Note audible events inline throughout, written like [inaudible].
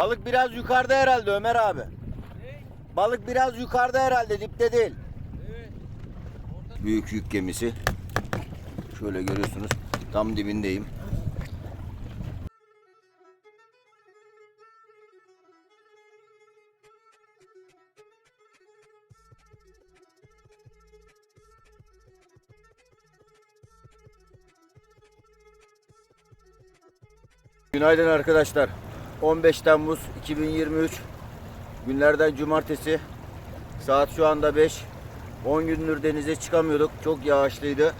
Balık biraz yukarıda herhalde Ömer abi. Balık biraz yukarıda herhalde dipte değil. Büyük yük gemisi. Şöyle görüyorsunuz tam dibindeyim. Günaydın arkadaşlar. 15 Temmuz 2023 günlerden cumartesi. Saat şu anda 5. 10 gündür denize çıkamıyorduk. Çok yağışlıydı.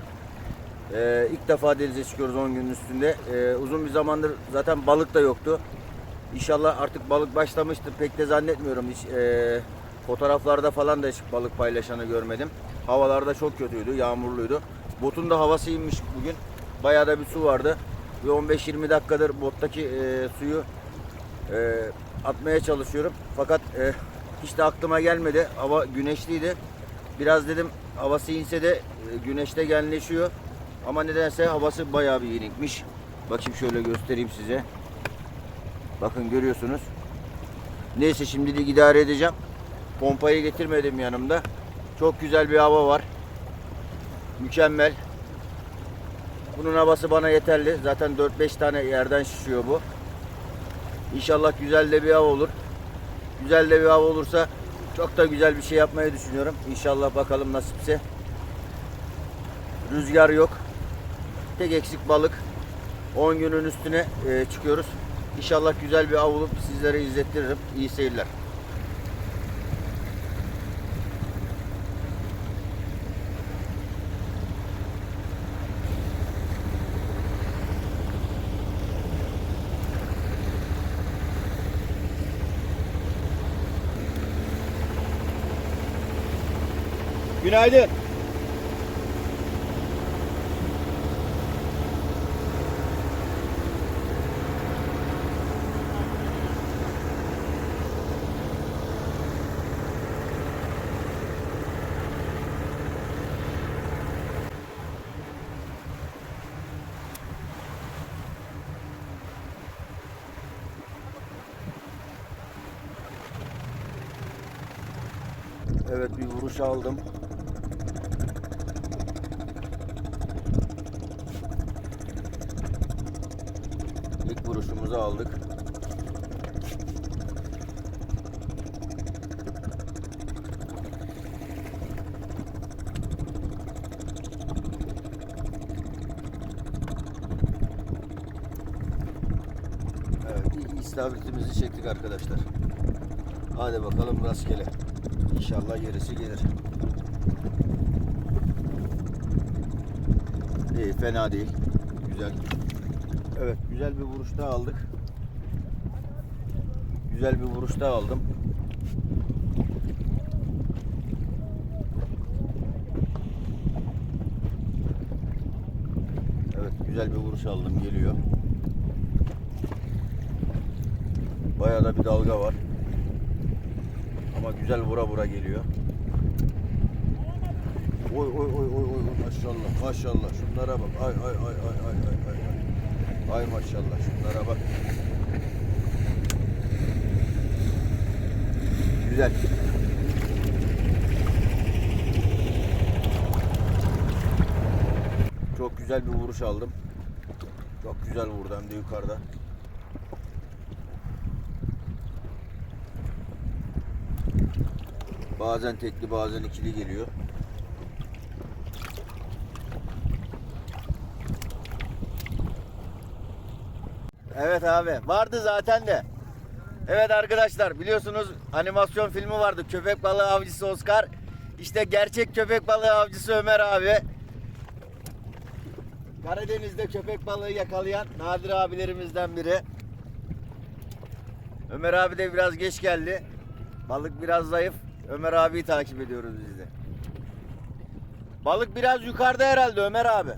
Ee, ilk defa denize çıkıyoruz 10 günün üstünde. Ee, uzun bir zamandır zaten balık da yoktu. İnşallah artık balık başlamıştır. Pek de zannetmiyorum. Hiç e, fotoğraflarda falan da hiç balık paylaşanı görmedim. Havalar da çok kötüydü. Yağmurluydu. Botun da havası inmiş bugün. Bayağı da bir su vardı. Ve 15-20 dakikadır bottaki e, suyu e, atmaya çalışıyorum. Fakat e, hiç de aklıma gelmedi. Hava güneşliydi. Biraz dedim havası inse de e, güneşte genleşiyor. Ama nedense havası bayağı bir yenikmiş. Bakayım şöyle göstereyim size. Bakın görüyorsunuz. Neyse şimdilik idare edeceğim. Pompayı getirmedim yanımda. Çok güzel bir hava var. Mükemmel. Bunun havası bana yeterli. Zaten 4-5 tane yerden şişiyor bu. İnşallah güzel de bir hava olur. Güzel de bir hava olursa çok da güzel bir şey yapmayı düşünüyorum. İnşallah bakalım nasipse. Rüzgar yok. Tek eksik balık. 10 günün üstüne e, çıkıyoruz. İnşallah güzel bir av olup sizlere izlettiririm. İyi seyirler. Günaydın. Evet bir vuruş aldım. Vuruşumuzu aldık. Evet, çektik arkadaşlar. Hadi bakalım rastgele. İnşallah gerisi gelir. İyi, fena değil. Güzel. Evet, güzel bir vuruş daha aldık. Güzel bir vuruş daha aldım. Evet, güzel bir vuruş aldım. Geliyor. Bayağı da bir dalga var. Ama güzel vura vura geliyor. Oy oy oy oy oy maşallah maşallah şunlara bak ay ay ay ay ay ay ay ay maşallah şunlara bak. Güzel. Çok güzel bir vuruş aldım. Çok güzel vurdu hem de yukarıda. Bazen tekli bazen ikili geliyor. Evet abi vardı zaten de. Evet arkadaşlar biliyorsunuz animasyon filmi vardı. Köpek balığı avcısı Oscar. İşte gerçek köpek balığı avcısı Ömer abi. Karadeniz'de köpek balığı yakalayan nadir abilerimizden biri. Ömer abi de biraz geç geldi. Balık biraz zayıf. Ömer abiyi takip ediyoruz biz de. Balık biraz yukarıda herhalde Ömer abi.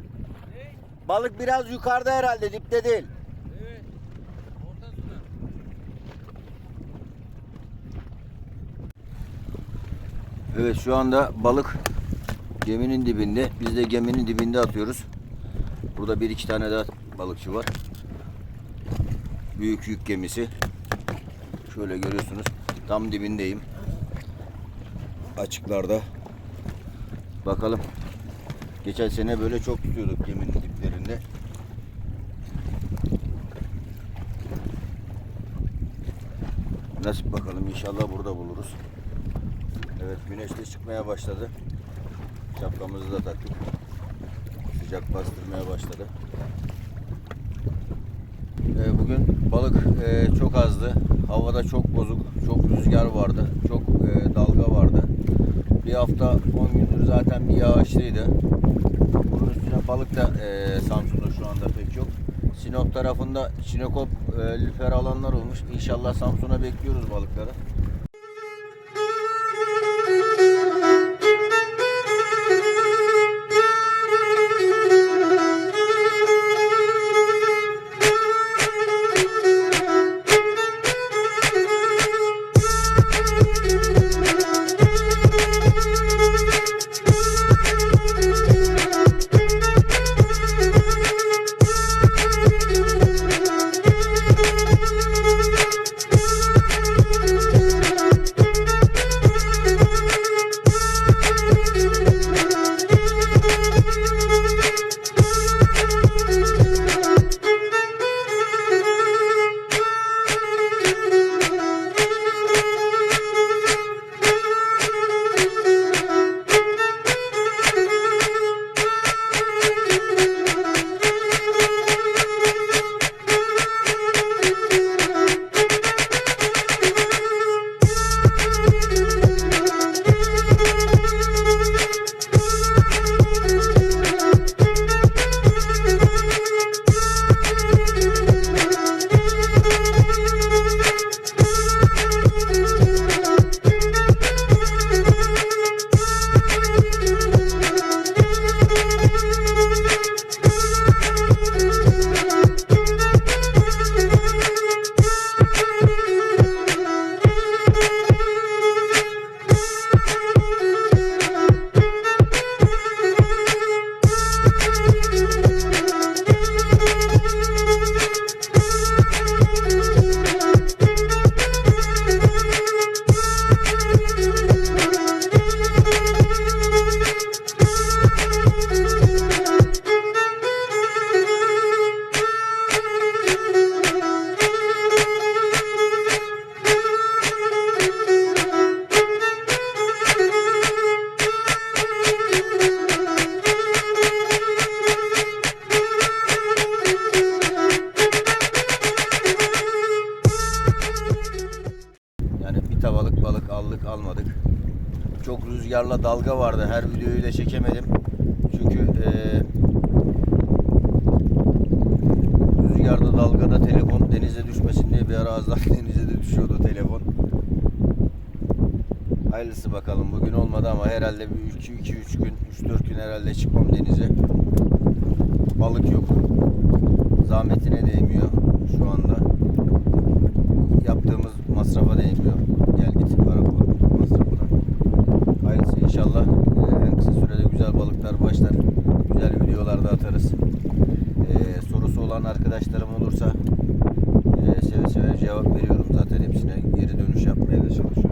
Balık biraz yukarıda herhalde dipte değil. Evet şu anda balık geminin dibinde. Biz de geminin dibinde atıyoruz. Burada bir iki tane daha balıkçı var. Büyük yük gemisi. Şöyle görüyorsunuz. Tam dibindeyim. Açıklarda. Bakalım. Geçen sene böyle çok tutuyorduk geminin diplerinde. Nasip bakalım inşallah burada buluruz. Evet güneş de çıkmaya başladı. Şapkamızı da taktık. Sıcak bastırmaya başladı. Ee, bugün balık e, çok azdı. Havada çok bozuk, çok rüzgar vardı, çok e, dalga vardı. Bir hafta 10 gündür zaten bir yağışlıydı. Bunun üstüne balık da e, Samsun'da şu anda pek yok. Sinop tarafında çinekop, e, lüfer alanlar olmuş. İnşallah Samsun'a bekliyoruz balıkları. Balık aldık almadık. Çok rüzgarla dalga vardı. Her videoyu da çekemedim. Çünkü eee rüzgarda dalgada telefon denize düşmesin diye bir ara az [laughs] denize de düşüyordu telefon. Hayırlısı bakalım. Bugün olmadı ama herhalde bir 2-3 gün, 3-4 gün herhalde çıkmam denize. Balık yok. Zahmetine değmiyor şu anda yaptığımız masrafa değmiyor gel git araba masrafına. Aynısı inşallah ee, en kısa sürede güzel balıklar başlar. Güzel videolarda atarız. Ee, sorusu olan arkadaşlarım olursa e, seve seve cevap veriyorum. Zaten hepsine geri dönüş yapmaya da çalışıyorum.